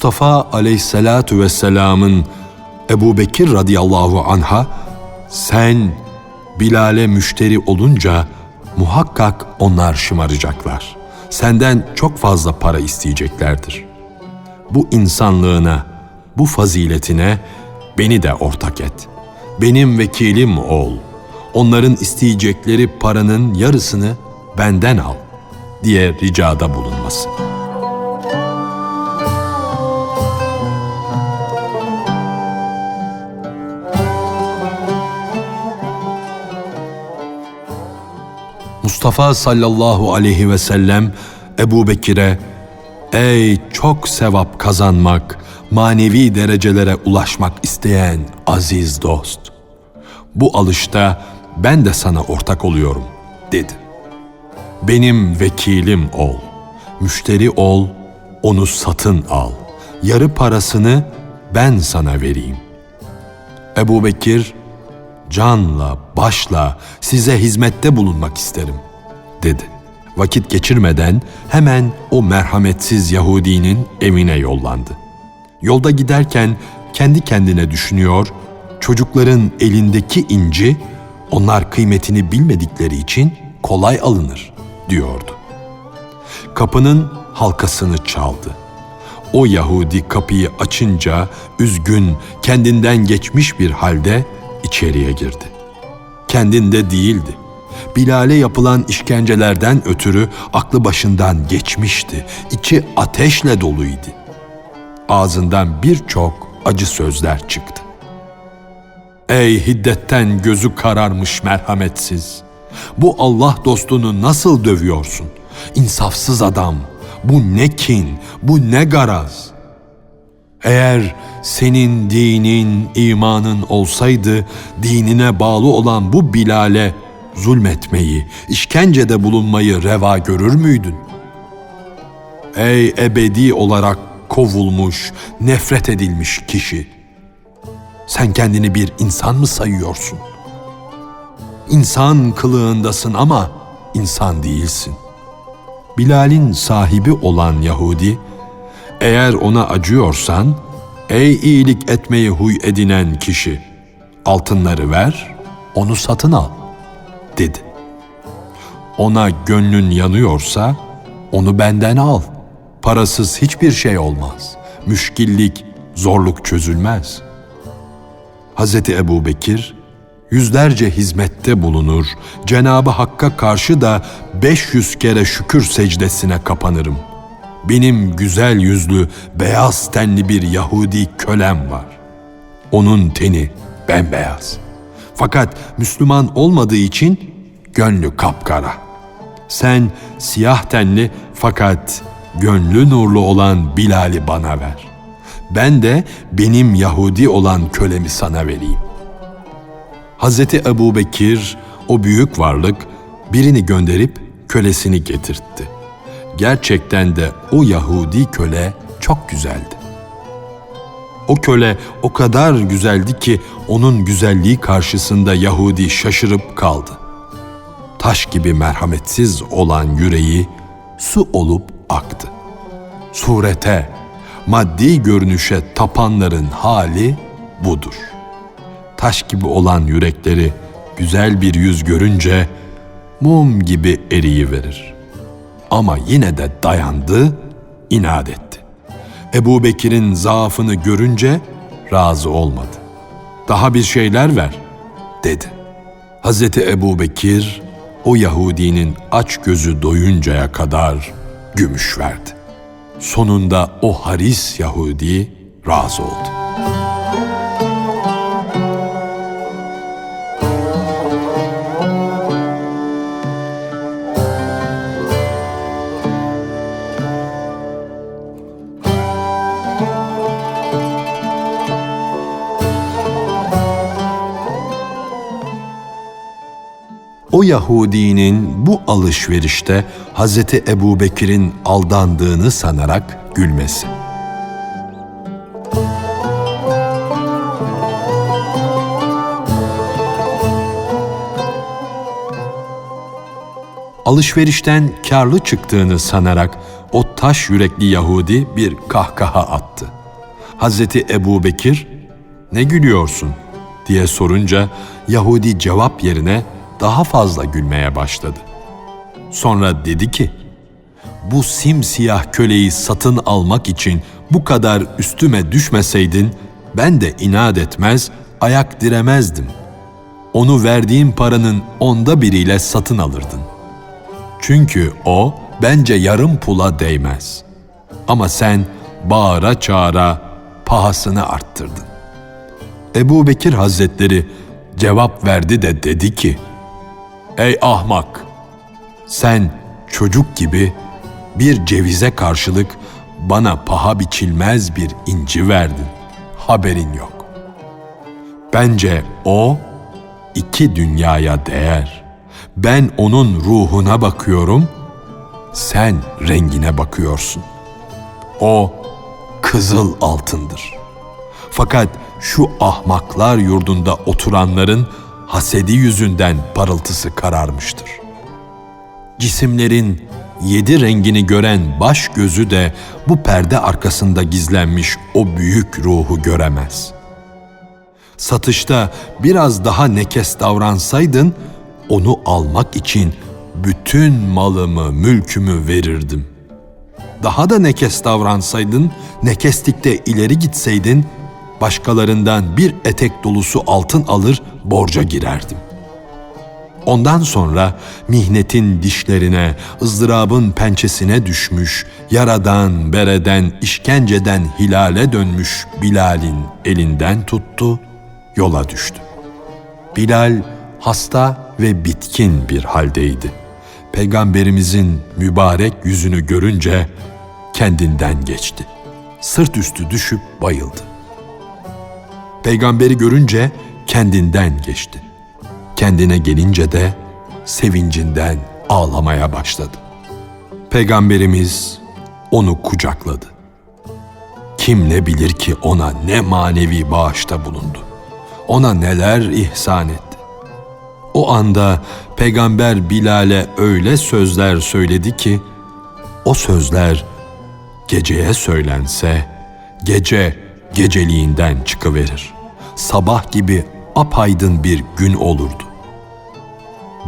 Mustafa aleyhissalatu vesselamın Ebu Bekir radıyallahu anha sen Bilal'e müşteri olunca muhakkak onlar şımaracaklar. Senden çok fazla para isteyeceklerdir. Bu insanlığına, bu faziletine beni de ortak et. Benim vekilim ol. Onların isteyecekleri paranın yarısını benden al diye ricada bulunması. Mustafa sallallahu aleyhi ve sellem Ebu Bekir'e Ey çok sevap kazanmak, manevi derecelere ulaşmak isteyen aziz dost. Bu alışta ben de sana ortak oluyorum dedi. Benim vekilim ol, müşteri ol, onu satın al. Yarı parasını ben sana vereyim. Ebu Bekir, canla, başla size hizmette bulunmak isterim, dedi. Vakit geçirmeden hemen o merhametsiz Yahudinin evine yollandı. Yolda giderken kendi kendine düşünüyor, çocukların elindeki inci onlar kıymetini bilmedikleri için kolay alınır diyordu. Kapının halkasını çaldı. O Yahudi kapıyı açınca üzgün, kendinden geçmiş bir halde içeriye girdi. Kendinde değildi. Bilal'e yapılan işkencelerden ötürü aklı başından geçmişti. İçi ateşle doluydu. Ağzından birçok acı sözler çıktı. Ey hiddetten gözü kararmış merhametsiz. Bu Allah dostunu nasıl dövüyorsun? İnsafsız adam. Bu ne kin, bu ne garaz. Eğer senin dinin, imanın olsaydı dinine bağlı olan bu Bilal'e zulmetmeyi, işkencede bulunmayı reva görür müydün? Ey ebedi olarak kovulmuş, nefret edilmiş kişi! Sen kendini bir insan mı sayıyorsun? İnsan kılığındasın ama insan değilsin. Bilal'in sahibi olan Yahudi, eğer ona acıyorsan, ey iyilik etmeyi huy edinen kişi, altınları ver, onu satın al, dedi. Ona gönlün yanıyorsa, onu benden al. Parasız hiçbir şey olmaz. Müşkillik, zorluk çözülmez. Hazreti Ebu Bekir, yüzlerce hizmette bulunur, Cenabı Hakk'a karşı da 500 kere şükür secdesine kapanırım. Benim güzel yüzlü, beyaz tenli bir Yahudi kölem var. Onun teni bembeyaz. Fakat Müslüman olmadığı için gönlü kapkara. Sen siyah tenli fakat gönlü nurlu olan Bilal'i bana ver. Ben de benim Yahudi olan kölemi sana vereyim. Hazreti Ebu Bekir o büyük varlık birini gönderip kölesini getirtti. Gerçekten de o Yahudi köle çok güzeldi. O köle o kadar güzeldi ki onun güzelliği karşısında Yahudi şaşırıp kaldı. Taş gibi merhametsiz olan yüreği su olup aktı. Surete, maddi görünüşe tapanların hali budur. Taş gibi olan yürekleri güzel bir yüz görünce mum gibi eriyi verir. Ama yine de dayandı, inat etti. Ebu Bekir'in zaafını görünce razı olmadı. Daha bir şeyler ver, dedi. Hazreti Ebu Bekir, o Yahudinin aç gözü doyuncaya kadar gümüş verdi. Sonunda o haris Yahudi razı oldu. Yahudinin bu alışverişte Hazreti Ebu Bekir'in aldandığını sanarak gülmesi. Alışverişten karlı çıktığını sanarak o taş yürekli Yahudi bir kahkaha attı. Hazreti Ebu Bekir, ne gülüyorsun diye sorunca Yahudi cevap yerine daha fazla gülmeye başladı. Sonra dedi ki, bu simsiyah köleyi satın almak için bu kadar üstüme düşmeseydin ben de inat etmez, ayak diremezdim. Onu verdiğin paranın onda biriyle satın alırdın. Çünkü o bence yarım pula değmez. Ama sen bağıra çağıra pahasını arttırdın. Ebu Bekir Hazretleri cevap verdi de dedi ki, Ey ahmak! Sen çocuk gibi bir cevize karşılık bana paha biçilmez bir inci verdin. Haberin yok. Bence o iki dünyaya değer. Ben onun ruhuna bakıyorum, sen rengine bakıyorsun. O kızıl altındır. Fakat şu ahmaklar yurdunda oturanların hasedi yüzünden parıltısı kararmıştır. Cisimlerin yedi rengini gören baş gözü de bu perde arkasında gizlenmiş o büyük ruhu göremez. Satışta biraz daha nekes davransaydın, onu almak için bütün malımı, mülkümü verirdim. Daha da nekes davransaydın, nekeslikte ileri gitseydin, başkalarından bir etek dolusu altın alır, borca girerdim. Ondan sonra mihnetin dişlerine, ızdırabın pençesine düşmüş, yaradan, bereden, işkenceden hilale dönmüş Bilal'in elinden tuttu, yola düştü. Bilal hasta ve bitkin bir haldeydi. Peygamberimizin mübarek yüzünü görünce kendinden geçti. Sırt üstü düşüp bayıldı. Peygamberi görünce kendinden geçti. Kendine gelince de sevincinden ağlamaya başladı. Peygamberimiz onu kucakladı. Kim ne bilir ki ona ne manevi bağışta bulundu. Ona neler ihsan etti. O anda peygamber Bilal'e öyle sözler söyledi ki o sözler geceye söylense gece geceliğinden çıkıverir. Sabah gibi apaydın bir gün olurdu.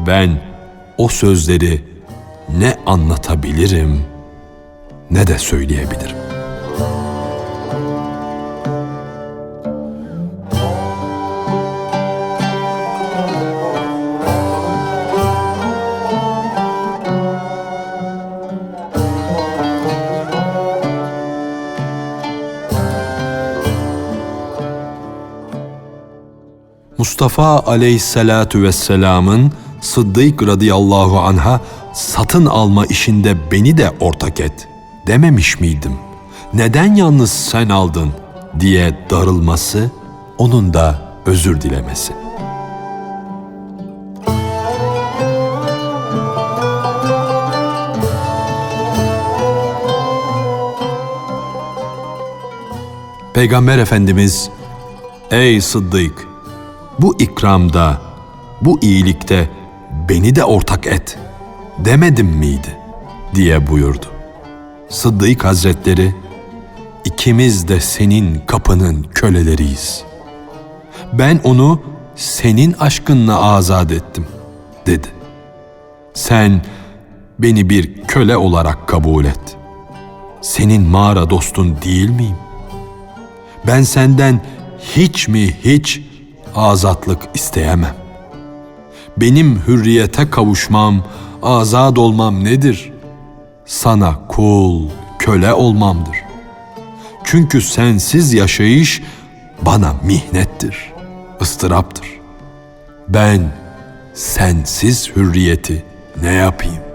Ben o sözleri ne anlatabilirim ne de söyleyebilirim. Mustafa aleyhissalatu vesselamın Sıddık radıyallahu anha satın alma işinde beni de ortak et dememiş miydim? Neden yalnız sen aldın diye darılması, onun da özür dilemesi. Peygamber Efendimiz, Ey Sıddık! Bu ikramda, bu iyilikte beni de ortak et demedim miydi diye buyurdu. Sıddık Hazretleri ikimiz de senin kapının köleleriyiz. Ben onu senin aşkınla azat ettim dedi. Sen beni bir köle olarak kabul et. Senin mağara dostun değil miyim? Ben senden hiç mi hiç azatlık isteyemem. Benim hürriyete kavuşmam, azad olmam nedir? Sana kul, köle olmamdır. Çünkü sensiz yaşayış bana mihnettir, ıstıraptır. Ben sensiz hürriyeti ne yapayım?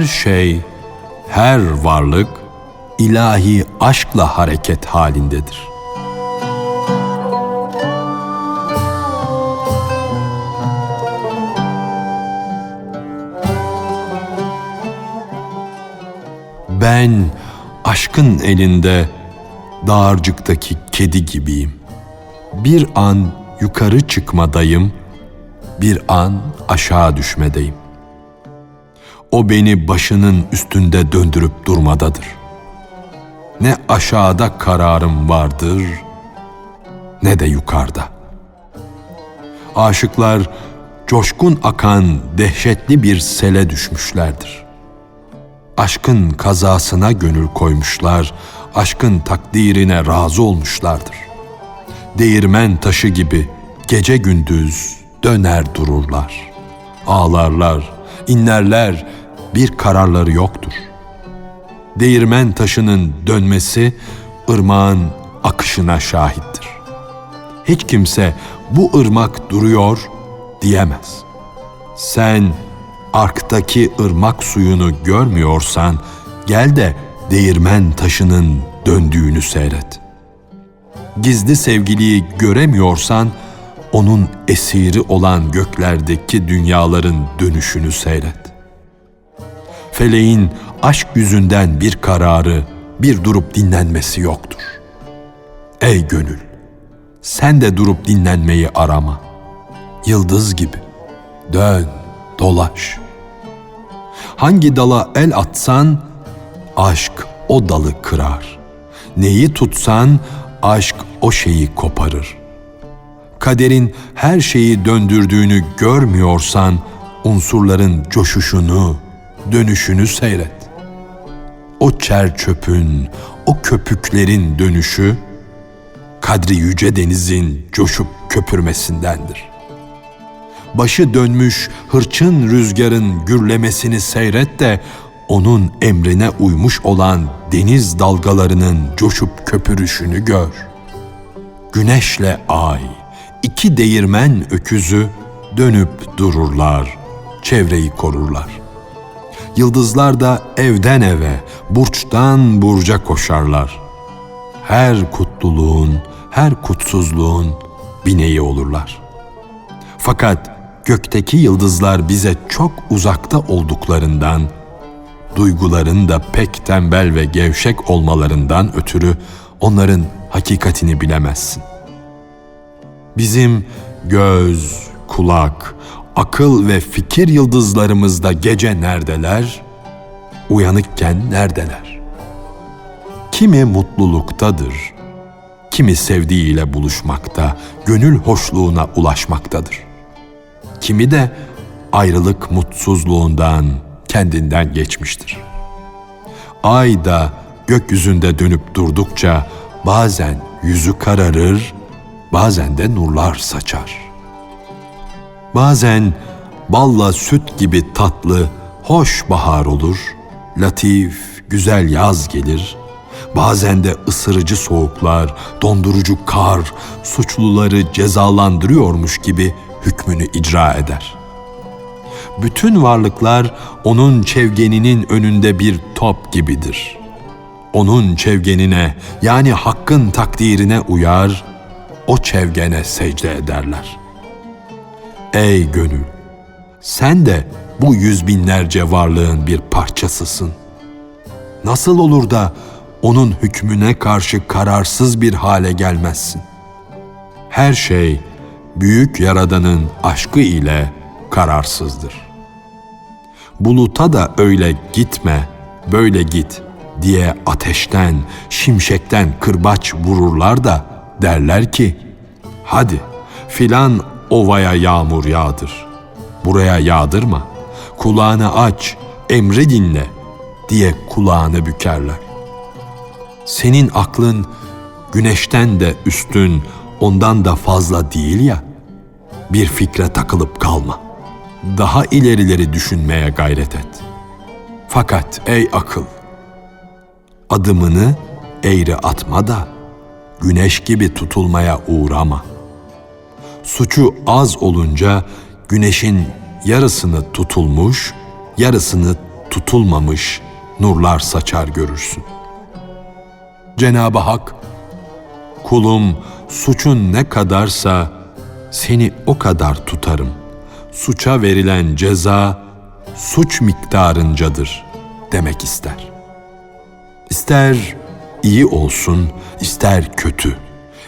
her şey, her varlık ilahi aşkla hareket halindedir. Ben aşkın elinde dağarcıktaki kedi gibiyim. Bir an yukarı çıkmadayım, bir an aşağı düşmedeyim. O beni başının üstünde döndürüp durmadadır. Ne aşağıda kararım vardır, ne de yukarıda. Aşıklar coşkun akan dehşetli bir sele düşmüşlerdir. Aşkın kazasına gönül koymuşlar, aşkın takdirine razı olmuşlardır. Değirmen taşı gibi gece gündüz döner dururlar. Ağlarlar, inlerler, bir kararları yoktur. Değirmen taşının dönmesi ırmağın akışına şahittir. Hiç kimse bu ırmak duruyor diyemez. Sen arktaki ırmak suyunu görmüyorsan gel de değirmen taşının döndüğünü seyret. Gizli sevgiliyi göremiyorsan onun esiri olan göklerdeki dünyaların dönüşünü seyret. Feleğin aşk yüzünden bir kararı, bir durup dinlenmesi yoktur. Ey gönül, sen de durup dinlenmeyi arama. Yıldız gibi dön, dolaş. Hangi dala el atsan aşk o dalı kırar. Neyi tutsan aşk o şeyi koparır. Kaderin her şeyi döndürdüğünü görmüyorsan unsurların coşuşunu, dönüşünü seyret. O çer çöpün, o köpüklerin dönüşü kadri yüce denizin coşup köpürmesindendir. Başı dönmüş hırçın rüzgarın gürlemesini seyret de onun emrine uymuş olan deniz dalgalarının coşup köpürüşünü gör. Güneşle ay, iki değirmen öküzü dönüp dururlar, çevreyi korurlar. Yıldızlar da evden eve, burçtan burca koşarlar. Her kutluluğun, her kutsuzluğun bineği olurlar. Fakat gökteki yıldızlar bize çok uzakta olduklarından, duyguların da pek tembel ve gevşek olmalarından ötürü onların hakikatini bilemezsin. Bizim göz, kulak, akıl ve fikir yıldızlarımızda gece neredeler? Uyanıkken neredeler? Kimi mutluluktadır, kimi sevdiğiyle buluşmakta, gönül hoşluğuna ulaşmaktadır. Kimi de ayrılık mutsuzluğundan, kendinden geçmiştir. Ay da gökyüzünde dönüp durdukça bazen yüzü kararır, bazen de nurlar saçar. Bazen balla süt gibi tatlı, hoş bahar olur, latif, güzel yaz gelir. Bazen de ısırıcı soğuklar, dondurucu kar, suçluları cezalandırıyormuş gibi hükmünü icra eder. Bütün varlıklar onun çevgeninin önünde bir top gibidir. Onun çevgenine yani hakkın takdirine uyar, o çevgene secde ederler. Ey gönül, sen de bu yüz binlerce varlığın bir parçasısın. Nasıl olur da onun hükmüne karşı kararsız bir hale gelmezsin? Her şey büyük yaradanın aşkı ile kararsızdır. Buluta da öyle gitme, böyle git diye ateşten, şimşekten kırbaç vururlar da derler ki, hadi filan ovaya yağmur yağdır. Buraya yağdırma. Kulağını aç, emri dinle diye kulağını bükerler. Senin aklın güneşten de üstün, ondan da fazla değil ya. Bir fikre takılıp kalma. Daha ilerileri düşünmeye gayret et. Fakat ey akıl, adımını eğri atma da güneş gibi tutulmaya uğrama. Suçu az olunca güneşin yarısını tutulmuş, yarısını tutulmamış nurlar saçar görürsün. Cenab-ı Hak, kulum suçun ne kadarsa seni o kadar tutarım. Suça verilen ceza suç miktarıncadır demek ister. İster iyi olsun, ister kötü.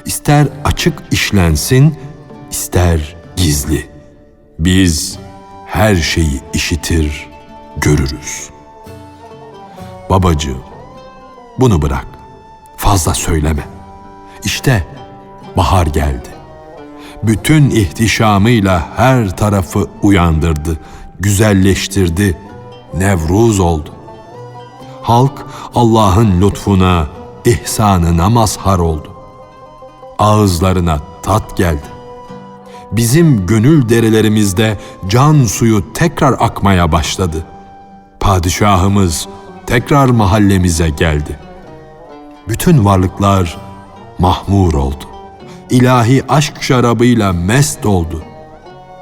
İster açık işlensin, ister gizli. Biz her şeyi işitir, görürüz. Babacığım, bunu bırak. Fazla söyleme. İşte bahar geldi. Bütün ihtişamıyla her tarafı uyandırdı, güzelleştirdi, Nevruz oldu. Halk Allah'ın lütfuna, ihsanına mazhar oldu. Ağızlarına tat geldi. Bizim gönül derelerimizde can suyu tekrar akmaya başladı. Padişahımız tekrar mahallemize geldi. Bütün varlıklar mahmur oldu. İlahi aşk şarabıyla mest oldu.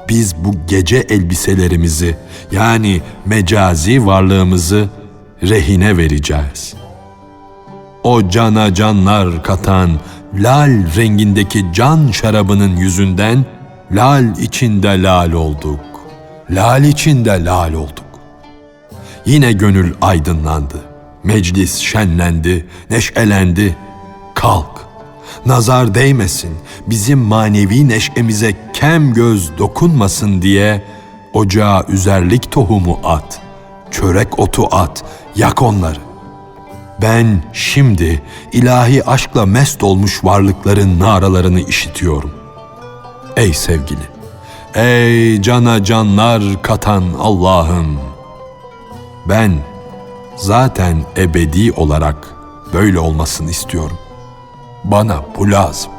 Biz bu gece elbiselerimizi yani mecazi varlığımızı rehine vereceğiz. O cana canlar katan lal rengindeki can şarabının yüzünden lal içinde lal olduk. Lal içinde lal olduk. Yine gönül aydınlandı. Meclis şenlendi, neşelendi. Kalk, nazar değmesin, bizim manevi neşemize kem göz dokunmasın diye ocağa üzerlik tohumu at, çörek otu at, yak onları. Ben şimdi ilahi aşkla mest olmuş varlıkların naralarını işitiyorum. Ey sevgili, ey cana canlar katan Allah'ım, ben zaten ebedi olarak böyle olmasını istiyorum. Bana bu lazım.